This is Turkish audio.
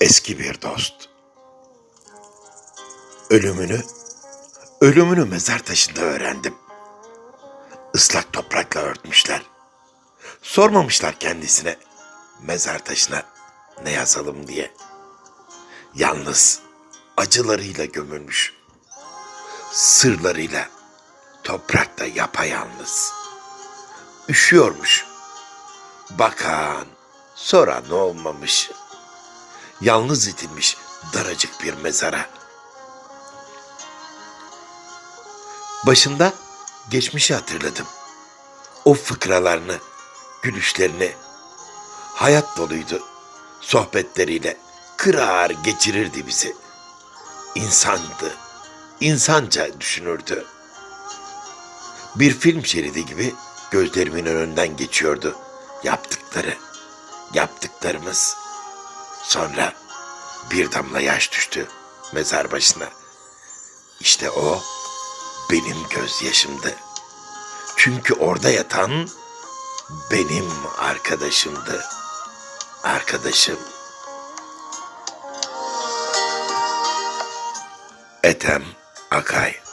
Eski bir dost. Ölümünü, ölümünü mezar taşında öğrendim. Islak toprakla örtmüşler. Sormamışlar kendisine mezar taşına ne yazalım diye. Yalnız acılarıyla gömülmüş. Sırlarıyla toprakta yapayalnız. Üşüyormuş. Bakan sonra ne olmamış. Yalnız itilmiş daracık bir mezara. Başında geçmişi hatırladım. O fıkralarını, gülüşlerini. Hayat doluydu. Sohbetleriyle kırar geçirirdi bizi. İnsandı. insanca düşünürdü. Bir film şeridi gibi gözlerimin önünden geçiyordu yaptıkları, yaptıklarımız. Sonra bir damla yaş düştü mezar başına. İşte o benim gözyaşımdı. Çünkü orada yatan benim arkadaşımdı. Arkadaşım. Ethem Akay